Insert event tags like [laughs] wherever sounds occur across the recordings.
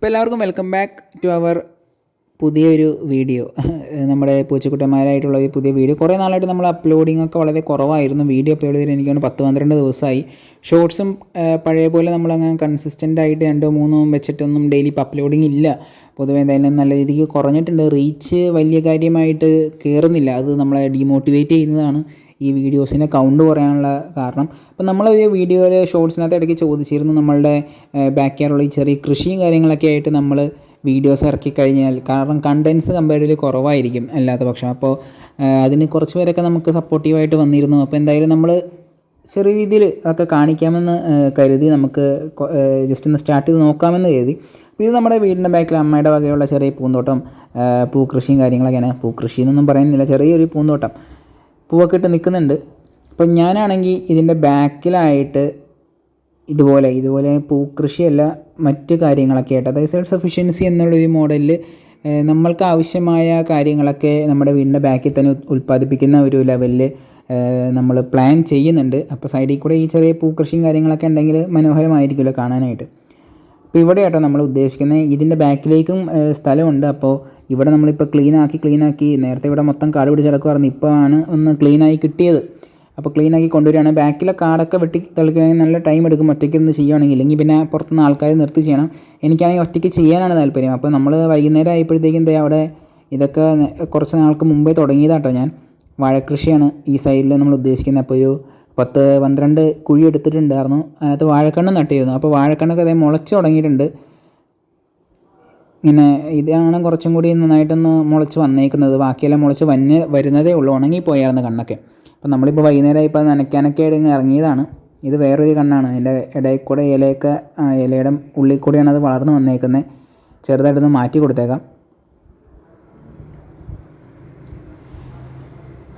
അപ്പോൾ എല്ലാവർക്കും welcome back to our പുതിയൊരു വീഡിയോ [laughs] നമ്മുടെ പൂച്ചക്കുട്ടന്മാരായിട്ടുള്ള ഒരു പുതിയ വീഡിയോ കുറേ നാളായിട്ട് നമ്മൾ അപ്ലോഡിംഗ് ഒക്കെ വളരെ കുറവായിരുന്നു. വീഡിയോ അപ്ലോഡ് ചെയ്തിട്ട് എനിക്ക് തോന്നുന്നു പത്ത് പന്ത്രണ്ട് ദിവസമായി. ഷോർട്സും പഴയ പോലെ നമ്മളങ്ങനെ കൺസിസ്റ്റന്റ് ആയിട്ട് രണ്ടോ മൂന്നോ വെച്ചിട്ടൊന്നും ഡെയിലി ഇപ്പോൾ അപ്ലോഡിംഗ് ഇല്ല. പൊതുവേ എന്തായാലും നല്ല രീതിക്ക് കുറഞ്ഞിട്ടുണ്ട്. റീച്ച് വലിയ കാര്യമായിട്ട് കയറുന്നില്ല അത് നമ്മളെ ഡീമോട്ടിവേറ്റ് ചെയ്യുന്നതാണ്. ഈ വീഡിയോസിനെ കൗണ്ട് കുറയാനുള്ള കാരണം. അപ്പം നമ്മൾ ഈ വീഡിയോയിൽ ഷോർട്സിനകത്ത് ഇടയ്ക്ക് ചോദിച്ചിരുന്നു നമ്മളുടെ ബാക്ക് യാർഡുള്ള ഈ ചെറിയ കൃഷിയും കാര്യങ്ങളൊക്കെ ആയിട്ട് നമ്മൾ വീഡിയോസ് ഇറക്കി കഴിഞ്ഞാൽ കാരണം കണ്ടൻസ് കമ്പാരിറ്റീവ്ലി കുറവായിരിക്കും അല്ലാത്ത പക്ഷം. അപ്പോൾ അതിന് കുറച്ച് പേരൊക്കെ നമുക്ക് സപ്പോർട്ടീവായിട്ട് വന്നിരുന്നു. അപ്പോൾ എന്തായാലും നമ്മൾ ചെറിയ രീതിയിൽ അതൊക്കെ കാണിക്കാമെന്ന് കരുതി നമുക്ക് ജസ്റ്റ് ഒന്ന് സ്റ്റാർട്ട് ചെയ്ത് നോക്കാമെന്ന് കരുതി. അപ്പോൾ ഇത് നമ്മുടെ വീടിന്റെ ബാക്കിൽ അമ്മയുടെ വകയുള്ള ചെറിയ പൂന്തോട്ടം പൂക്കൃഷിയും കാര്യങ്ങളൊക്കെയാണ്. പൂക്കൃഷി എന്നൊന്നും പറയുന്നില്ല ചെറിയൊരു പൂന്തോട്ടം. പൂവൊക്കെ ഇട്ട് നിൽക്കുന്നുണ്ട്. അപ്പം ഞാനാണെങ്കിൽ ഇതിന്റെ ബാക്കിലായിട്ട് ഇതുപോലെ ഇതുപോലെ പൂക്കൃഷിയല്ല മറ്റ് കാര്യങ്ങളൊക്കെ ആയിട്ട് അതായത് സെൽഫ് സഫിഷ്യൻസി എന്നുള്ളൊരു മോഡലിൽ നമ്മൾക്ക് ആവശ്യമായ കാര്യങ്ങളൊക്കെ നമ്മുടെ വീടിന്റെ ബാക്കിൽ തന്നെ ഉൽപ്പാദിപ്പിക്കുന്ന ഒരു ലെവലിൽ നമ്മൾ പ്ലാൻ ചെയ്യുന്നുണ്ട്. അപ്പോൾ സൈഡിൽ കൂടെ ഈ ചെറിയ പൂക്കൃഷിയും കാര്യങ്ങളൊക്കെ ഉണ്ടെങ്കിൽ മനോഹരമായിരിക്കുമല്ലോ കാണാനായിട്ട്. അപ്പോൾ ഇവിടെ ആട്ടോ നമ്മൾ ഉദ്ദേശിക്കുന്നത്. ഇതിന്റെ ബാക്കിലേക്കും സ്ഥലമുണ്ട്. അപ്പോൾ ഇവിടെ നമ്മളിപ്പോൾ ക്ലീൻ ആക്കി നേരത്തെ ഇവിടെ മൊത്തം കാട് പിടിച്ച് കിടക്കുമായിരുന്നു ഇപ്പോൾ ആണ് ഒന്ന് ക്ലീനായി കിട്ടിയത്. അപ്പോൾ ക്ലീൻ ആക്കി കൊണ്ടുവരികയാണ്. ബാക്കിലെ കാടൊക്കെ വെട്ടി തെളിക്കണമെങ്കിൽ നല്ല ടൈം എടുക്കും. ഒറ്റയ്ക്ക് ഇരുന്ന് ചെയ്യുകയാണെങ്കിൽ ഇല്ലെങ്കിൽ പിന്നെ പുറത്തുനിന്ന് ആൾക്കാർ നിർത്തി ചെയ്യണം. എനിക്കാണെങ്കിൽ ഒറ്റയ്ക്ക് ചെയ്യാനാണ് താല്പര്യം. അപ്പോൾ നമ്മൾ വൈകുന്നേരം ആയപ്പോഴത്തേക്കും എന്താ അവിടെ ഇതൊക്കെ കുറച്ച് നാൾക്ക് മുമ്പേ തുടങ്ങിയതാട്ടോ ഞാൻ. വാഴക്കൃഷിയാണ് ഈ സൈഡിൽ നമ്മൾ ഉദ്ദേശിക്കുന്നത്. അപ്പോൾ ഒരു പത്ത് പന്ത്രണ്ട് കുഴി എടുത്തിട്ടുണ്ടായിരുന്നു. അതിനകത്ത് വാഴക്കണ്ണ് നട്ടിരുന്നു. അപ്പോൾ വാഴക്കണ്ണൊക്കെ അതേ മുളച്ച് തുടങ്ങിയിട്ടുണ്ട്. ഇങ്ങനെ ഇതാണ് കുറച്ചും കൂടി നന്നായിട്ടൊന്ന് മുളച്ച് വന്നേക്കുന്നത്. ബാക്കിയെല്ലാം മുളച്ച് വന്ന് വരുന്നതേ ഉള്ളൂ. ഉണങ്ങിപ്പോയായിരുന്നു കണ്ണൊക്കെ. അപ്പം നമ്മളിപ്പോൾ വൈകുന്നേരം ഇപ്പോൾ നനയ്ക്കാനൊക്കെ ഇടങ്ങ് ഇറങ്ങിയതാണ്. ഇത് വേറൊരു കണ്ണാണ്. ഇതിന്റെ ഇടയിൽ കൂടെ ഇലയൊക്കെ ഇലയുടെ ഉള്ളിൽ കൂടെയാണ് അത് വളർന്ന് വന്നേക്കുന്നത് ചെറുതായിട്ടൊന്ന് മാറ്റി കൊടുത്തേക്കാം.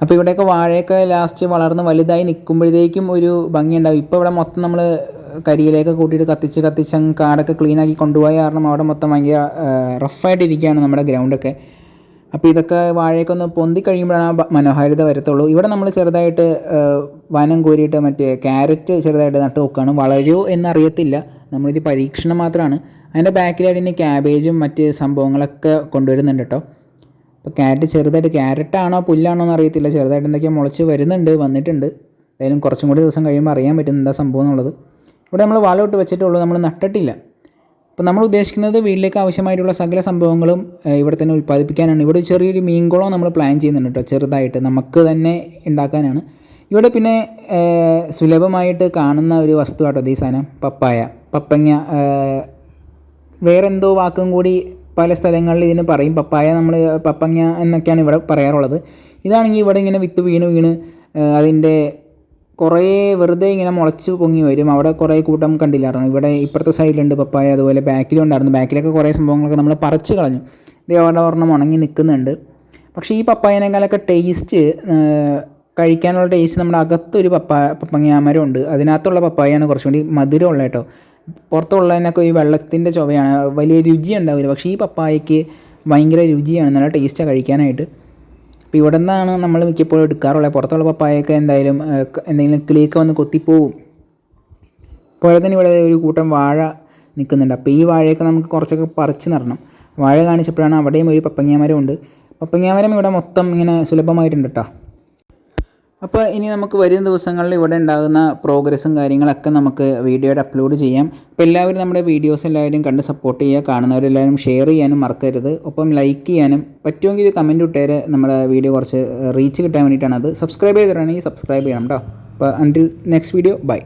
അപ്പോൾ ഇവിടെയൊക്കെ വാഴയൊക്കെ ലാസ്റ്റ് വളർന്ന് വലുതായി നിൽക്കുമ്പോഴത്തേക്കും ഒരു ഭംഗിയുണ്ടാവും. ഇപ്പോൾ ഇവിടെ മൊത്തം നമ്മൾ കരിയിലേക്ക് കൂട്ടിയിട്ട് കത്തിച്ച് കത്തിച്ച് അങ്ങ് കാടൊക്കെ ക്ലീനാക്കി കൊണ്ടുപോയ കാരണം അവിടെ മൊത്തം ഭയങ്കര റഫായിട്ടിരിക്കുകയാണ് നമ്മുടെ ഗ്രൗണ്ടൊക്കെ അപ്പോൾ ഇതൊക്കെ വാഴയൊക്കെ ഒന്ന് പൊന്തി കഴിയുമ്പോഴാണ് ആ മനോഹാരിത വരത്തുള്ളൂ. ഇവിടെ നമ്മൾ ചെറുതായിട്ട് വനം കോരിയിട്ട് മറ്റേ ക്യാരറ്റ് ചെറുതായിട്ട് നട്ട് നോക്കുകയാണ് വളരൂ എന്നറിയത്തില്ല. നമ്മളിത് പരീക്ഷണം മാത്രമാണ്. അതിന്റെ ബാക്കിലായിട്ട് ഇനി ക്യാബേജും മറ്റ് സംഭവങ്ങളൊക്കെ കൊണ്ടുവരുന്നുണ്ട് കേട്ടോ. അപ്പോൾ ക്യാരറ്റ് ചെറുതായിട്ട് ക്യാരറ്റാണോ പുല്ലാണോ എന്ന് അറിയത്തില്ല. ചെറുതായിട്ട് എന്തൊക്കെയോ മുളച്ച് വരുന്നുണ്ട് വന്നിട്ടുണ്ട്. എന്തായാലും കുറച്ചും കൂടി ദിവസം കഴിയുമ്പോൾ അറിയാൻ പറ്റും എന്താ സംഭവം എന്നുള്ളത്. ഇവിടെ നമ്മൾ വളമിട്ട് വെച്ചിട്ടുള്ളൂ നമ്മൾ നട്ടിട്ടില്ല. അപ്പോൾ നമ്മൾ ഉദ്ദേശിക്കുന്നത് വീട്ടിലേക്ക് ആവശ്യമായിട്ടുള്ള സകല സംഭവങ്ങളും ഇവിടെ തന്നെ ഉൽപ്പാദിപ്പിക്കാനാണ്. ഇവിടെ ചെറിയൊരു മീൻകുളം നമ്മൾ പ്ലാൻ ചെയ്യുന്നുണ്ട് കേട്ടോ ചെറുതായിട്ട് നമുക്ക് തന്നെ ഉണ്ടാക്കാനാണ്. ഇവിടെ പിന്നെ സുലഭമായിട്ട് കാണുന്ന ഒരു വസ്തു ആട്ടോ ഈ സാധനം പപ്പായ പപ്പങ്ങ വേറെന്തോ വാക്കും കൂടി പല സ്ഥലങ്ങളിൽ ഇതിന് പറയും. പപ്പായ നമ്മൾ പപ്പങ്ങ എന്നൊക്കെയാണ് ഇവിടെ പറയാറുള്ളത്. ഇതാണെങ്കിൽ ഇവിടെ ഇങ്ങനെ വിത്ത് വീണ് വീണ് അതിന്റെ കുറേ വെറുതെ ഇങ്ങനെ മുളച്ച് പൊങ്ങി വരും. അവിടെ കുറേ കൂട്ടം കണ്ടില്ലായിരുന്നു? ഇവിടെ ഇപ്പുറത്തെ സൈഡിലുണ്ട് പപ്പായ അതുപോലെ ബാക്കിലും ഉണ്ടായിരുന്നു. ബാക്കിലൊക്കെ കുറേ സംഭവങ്ങളൊക്കെ നമ്മൾ പറിച്ച് കളഞ്ഞു. അവിടെ ഒരെണ്ണം ഉണങ്ങി നിൽക്കുന്നുണ്ട്. പക്ഷേ ഈ പപ്പായനേക്കാളൊക്കെ ടേസ്റ്റ് കഴിക്കാനുള്ള ടേസ്റ്റ് നമ്മുടെ അകത്തൊരു പപ്പായ പപ്പങ്ങാമരം ഉണ്ട് അതിനകത്തുള്ള പപ്പായാണ് കുറച്ചും കൂടി മധുരമുള്ള കേട്ടോ. പുറത്തുള്ളതിനൊക്കെ ഈ വെള്ളത്തിന്റെ ചുവയാണ്. വലിയ രുചി ഉണ്ടാവില്ല പക്ഷേ ഈ പപ്പായയ്ക്ക് ഭയങ്കര രുചിയാണ്. നല്ല ടേസ്റ്റാണ് കഴിക്കാനായിട്ട്. അപ്പോൾ ഇവിടെ നിന്നാണ് നമ്മൾ മിക്കപ്പോഴും എടുക്കാറുള്ളത്. പുറത്തുള്ള പപ്പായൊക്കെ എന്തായാലും എന്തെങ്കിലും കിളിയൊക്കെ വന്ന് കൊത്തിപ്പോവും. പോലെ തന്നെ ഇവിടെ ഒരു കൂട്ടം വാഴ നിൽക്കുന്നുണ്ട്. അപ്പോൾ ഈ വാഴയൊക്കെ നമുക്ക് കുറച്ചൊക്കെ പറിച്ച് നടണം. വാഴ കാണിച്ചപ്പോഴാണ് അവിടെയും ഒരു പപ്പങ്ങാമരം ഉണ്ട്. പപ്പങ്ങാമരം ഇവിടെ മൊത്തം ഇങ്ങനെ സുലഭമായിട്ടുണ്ട് കേട്ടോ. അപ്പോൾ ഇനി നമുക്ക് വരും ദിവസങ്ങളിൽ ഇവിടെ ഉണ്ടാകുന്ന പ്രോഗ്രസ്സും കാര്യങ്ങളൊക്കെ നമുക്ക് വീഡിയോയുടെ അപ്ലോഡ് ചെയ്യാം. അപ്പോൾ എല്ലാവരും നമ്മുടെ വീഡിയോസ് എല്ലാവരും കണ്ട് സപ്പോർട്ട് ചെയ്യുക കാണുന്നവരെല്ലാവരും ഷെയർ ചെയ്യാനും മറക്കരുത്. ഒപ്പം ലൈക്ക് ചെയ്യാനും പറ്റുമെങ്കിൽ ഇത് കമന്റ് ഇട്ടേര് നമ്മുടെ വീഡിയോ കുറച്ച് റീച്ച് കിട്ടാൻ വേണ്ടിയിട്ടാണ് അത്. സബ്സ്ക്രൈബ് ചെയ്തിട്ടാണെങ്കിൽ സബ്സ്ക്രൈബ് ചെയ്യണം കേട്ടോ അപ്പോൾ അണ്ടിൽ നെക്സ്റ്റ് വീഡിയോ ബൈ